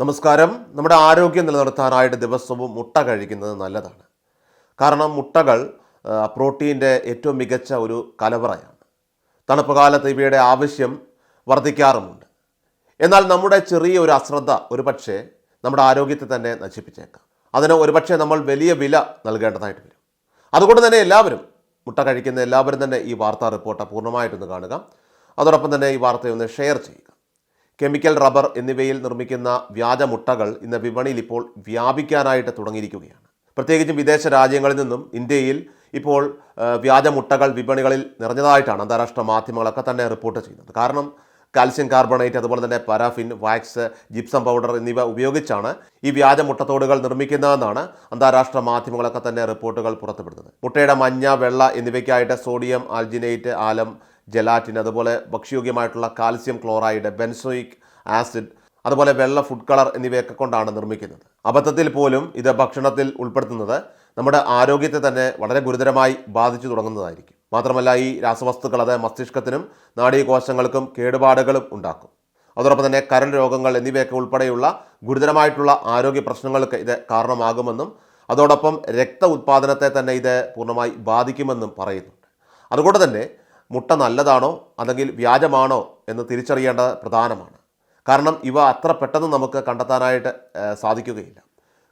നമസ്കാരം. നമ്മുടെ ആരോഗ്യം നിലനിർത്താനായിട്ട് ദിവസവും മുട്ട കഴിക്കുന്നത് നല്ലതാണ്. കാരണം മുട്ടകൾ പ്രോട്ടീന്റെ ഏറ്റവും മികച്ച ഒരു കലവറയാണ്. തണുപ്പ് കാലത്ത് ഇവയുടെ ആവശ്യം വർദ്ധിക്കാറുമുണ്ട്. എന്നാൽ നമ്മുടെ ചെറിയ ഒരു അശ്രദ്ധ ഒരു പക്ഷേ നമ്മുടെ ആരോഗ്യത്തെ തന്നെ നശിപ്പിച്ചേക്കാം. അതിന് ഒരുപക്ഷെ നമ്മൾ വലിയ വില നൽകേണ്ടതായിട്ട് വരും. അതുകൊണ്ട് തന്നെ എല്ലാവരും മുട്ട കഴിക്കുന്ന എല്ലാവരും തന്നെ ഈ വാർത്താ റിപ്പോർട്ട് പൂർണമായിട്ടൊന്ന് കാണുക. അതോടൊപ്പം തന്നെ ഈ വാർത്തയൊന്ന് ഷെയർ ചെയ്യുക. കെമിക്കൽ റബ്ബർ എന്നിവയിൽ നിർമ്മിക്കുന്ന വ്യാജ മുട്ടകൾ ഇന്ന് വിപണിയിൽ ഇപ്പോൾ വ്യാപിക്കാനായിട്ട് തുടങ്ങിയിരിക്കുകയാണ്. പ്രത്യേകിച്ചും വിദേശ രാജ്യങ്ങളിൽ നിന്നും ഇന്ത്യയിൽ ഇപ്പോൾ വ്യാജമുട്ടകൾ വ്യാജ മുട്ടകൾ വിപണികളിൽ നിറഞ്ഞതായിട്ടാണ് അന്താരാഷ്ട്ര മാധ്യമങ്ങളൊക്കെ തന്നെ റിപ്പോർട്ട് ചെയ്യുന്നത്. കാരണം കാൽസ്യം കാർബണേറ്റ് അതുപോലെ തന്നെ പരാഫിൻ വാക്സ് ജിപ്സം പൗഡർ എന്നിവ ഉപയോഗിച്ചാണ് ഈ വ്യാജ മുട്ടത്തോടുകൾ നിർമ്മിക്കുന്നതെന്നാണ് അന്താരാഷ്ട്ര മാധ്യമങ്ങളൊക്കെ തന്നെ റിപ്പോർട്ടുകൾ പുറത്തുവിടുന്നത്. മുട്ടയുടെ മഞ്ഞ വെള്ള എന്നിവയ്ക്കായിട്ട് സോഡിയം ആൽജിനേറ്റ് ആലം ജെലാറ്റിൻ അതുപോലെ ഭക്ഷ്യയോഗ്യമായിട്ടുള്ള കാൽസ്യം ക്ലോറൈഡ് ബെൻസോയിക് ആസിഡ് അതുപോലെ വെള്ള ഫുഡ് കളർ എന്നിവയൊക്കെ കൊണ്ടാണ് നിർമ്മിക്കുന്നത്. അബദ്ധത്തിൽ പോലും ഇത് ഭക്ഷണത്തിൽ ഉൾപ്പെടുത്തുന്നത് നമ്മുടെ ആരോഗ്യത്തെ തന്നെ വളരെ ഗുരുതരമായി ബാധിച്ചു തുടങ്ങുന്നതായിരിക്കും. മാത്രമല്ല ഈ രാസവസ്തുക്കൾ അതായത് മസ്തിഷ്കത്തിനും നാഡീകോശങ്ങൾക്കും കേടുപാടുകളും ഉണ്ടാക്കും. അതോടൊപ്പം തന്നെ കരൾ രോഗങ്ങൾ എന്നിവയൊക്കെ ഉൾപ്പെടെയുള്ള ഗുരുതരമായിട്ടുള്ള ആരോഗ്യ പ്രശ്നങ്ങൾക്ക് ഇത് കാരണമാകുമെന്നും അതോടൊപ്പം രക്ത ഉത്പാദനത്തെ തന്നെ ഇത് പൂർണമായി ബാധിക്കുമെന്നും പറയുന്നുണ്ട്. അതുകൊണ്ട് തന്നെ മുട്ട നല്ലതാണോ അല്ലെങ്കിൽ വ്യാജമാണോ എന്ന് തിരിച്ചറിയേണ്ടത് പ്രധാനമാണ്. കാരണം ഇവ അത്ര പെട്ടെന്ന് നമുക്ക് കണ്ടെത്താനായിട്ട് സാധിക്കുകയില്ല.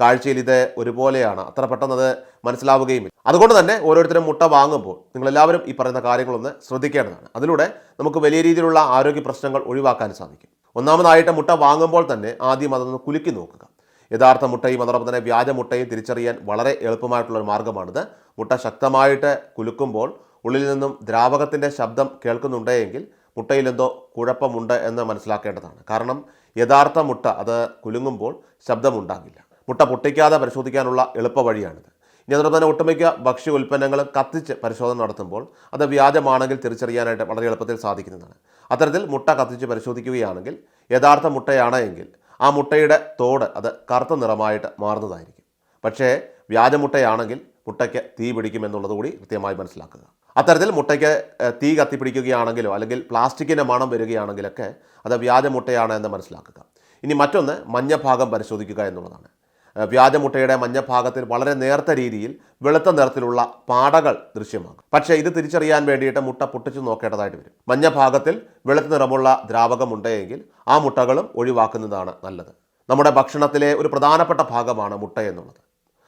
കാഴ്ചയിൽ ഇത് ഒരുപോലെയാണ്. അത്ര പെട്ടെന്ന് അത് മനസ്സിലാവുകയുമില്ല. അതുകൊണ്ട് തന്നെ ഓരോരുത്തരും മുട്ട വാങ്ങുമ്പോൾ നിങ്ങളെല്ലാവരും ഈ പറയുന്ന കാര്യങ്ങളൊന്ന് ശ്രദ്ധിക്കേണ്ടതാണ്. അതിലൂടെ നമുക്ക് വലിയ രീതിയിലുള്ള ആരോഗ്യ പ്രശ്നങ്ങൾ ഒഴിവാക്കാൻ സാധിക്കും. ഒന്നാമതായിട്ട് മുട്ട വാങ്ങുമ്പോൾ തന്നെ ആദ്യം അതൊന്ന് കുലുക്കി നോക്കുക. യഥാർത്ഥ മുട്ടയും അതോടൊപ്പം തന്നെ വ്യാജ മുട്ടയും തിരിച്ചറിയാൻ വളരെ എളുപ്പമായിട്ടുള്ള ഒരു മാർഗമാണിത് മുട്ട ശക്തമായിട്ട് കുലുക്കുമ്പോൾ ഉള്ളിൽ നിന്നും ദ്രാവകത്തിന്റെ ശബ്ദം കേൾക്കുന്നുണ്ടെങ്കിൽ മുട്ടയിലെന്തോ കുഴപ്പമുണ്ട് എന്ന് മനസ്സിലാക്കേണ്ടതാണ്. കാരണം യഥാർത്ഥ മുട്ട അത് കുലുങ്ങുമ്പോൾ ശബ്ദമുണ്ടാകില്ല. മുട്ട പൊട്ടിക്കാതെ പരിശോധിക്കാനുള്ള എളുപ്പ വഴിയാണിത്. ഇനി അതോടൊപ്പം തന്നെ ഒട്ടുമിക്ക ഭക്ഷ്യ ഉൽപ്പന്നങ്ങൾ കത്തിച്ച് പരിശോധന നടത്തുമ്പോൾ അത് വ്യാജമാണെങ്കിൽ തിരിച്ചറിയാനായിട്ട് വളരെ എളുപ്പത്തിൽ സാധിക്കുന്നതാണ്. അത്തരത്തിൽ മുട്ട കത്തിച്ച് പരിശോധിക്കുകയാണെങ്കിൽ യഥാർത്ഥ മുട്ടയാണ് എങ്കിൽ ആ മുട്ടയുടെ തോട് അത് കറുത്ത നിറമായിട്ട് മാറുന്നതായിരിക്കും. പക്ഷേ വ്യാജമുട്ടയാണെങ്കിൽ മുട്ടയ്ക്ക് തീ പിടിക്കുമെന്നുള്ളത് കൂടി കൃത്യമായി മനസ്സിലാക്കുക. അത്തരത്തിൽ മുട്ടയ്ക്ക് തീ കത്തിപ്പിടിക്കുകയാണെങ്കിലോ അല്ലെങ്കിൽ പ്ലാസ്റ്റിക്കിന്റെ മണം വരികയാണെങ്കിലൊക്കെ അത് വ്യാജമുട്ടയാണ് എന്ന് മനസ്സിലാക്കുക. ഇനി മറ്റൊന്ന് മഞ്ഞഭാഗം പരിശോധിക്കുക എന്നുള്ളതാണ്. വ്യാജ വ്യാജമുട്ടയുടെ മഞ്ഞഭാഗത്തിൽ വളരെ നേർത്ത രീതിയിൽ വെളുത്ത നിറത്തിലുള്ള പാടകൾ ദൃശ്യമാകും. പക്ഷേ ഇത് തിരിച്ചറിയാൻ വേണ്ടിയിട്ട് മുട്ട പൊട്ടിച്ചു നോക്കേണ്ടതായിട്ട് വരും. മഞ്ഞഭാഗത്തിൽ വെളുത്ത നിറമുള്ള ദ്രാവകമുണ്ടെങ്കിൽ ആ മുട്ടകളും ഒഴിവാക്കുന്നതാണ് നല്ലത്. നമ്മുടെ ഭക്ഷണത്തിലെ ഒരു പ്രധാനപ്പെട്ട ഭാഗമാണ് മുട്ട എന്നുള്ളത്.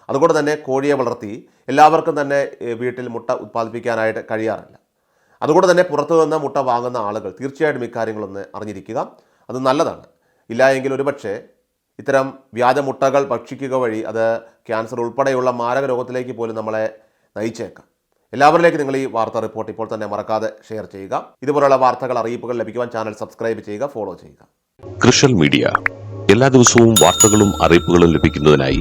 അതുകൊണ്ട് തന്നെ കോഴിയെ വളർത്തി എല്ലാവർക്കും തന്നെ വീട്ടിൽ മുട്ട ഉത്പാദിപ്പിക്കാനായിട്ട് കഴിയാറില്ല. അതുകൊണ്ട് തന്നെ പുറത്തു നിന്ന് മുട്ട വാങ്ങുന്ന ആളുകൾ തീർച്ചയായിട്ടും ഇക്കാര്യങ്ങളൊന്ന് അറിഞ്ഞിരിക്കുക. അത് നല്ലതാണ്. ഇല്ല എങ്കിൽ ഒരുപക്ഷെ ഇത്തരം വ്യാജ മുട്ടകൾ ഭക്ഷിക്കുക വഴി അത് ക്യാൻസർ ഉൾപ്പെടെയുള്ള മാരക രോഗത്തിലേക്ക് പോലും നമ്മളെ നയിച്ചേക്കാം. എല്ലാവരിലേക്കും നിങ്ങൾ ഈ വാർത്താ റിപ്പോർട്ട് ഇപ്പോൾ തന്നെ മറക്കാതെ ഷെയർ ചെയ്യുക. ഇതുപോലുള്ള വാർത്തകൾ അറിയിപ്പുകൾ ലഭിക്കുവാൻ ചാനൽ സബ്സ്ക്രൈബ് ചെയ്യുക ഫോളോ ചെയ്യുക. കൃഷൽ മീഡിയ എല്ലാ ദിവസവും വാർത്തകളും അറിയിപ്പുകളും ലഭിക്കുന്നതിനായി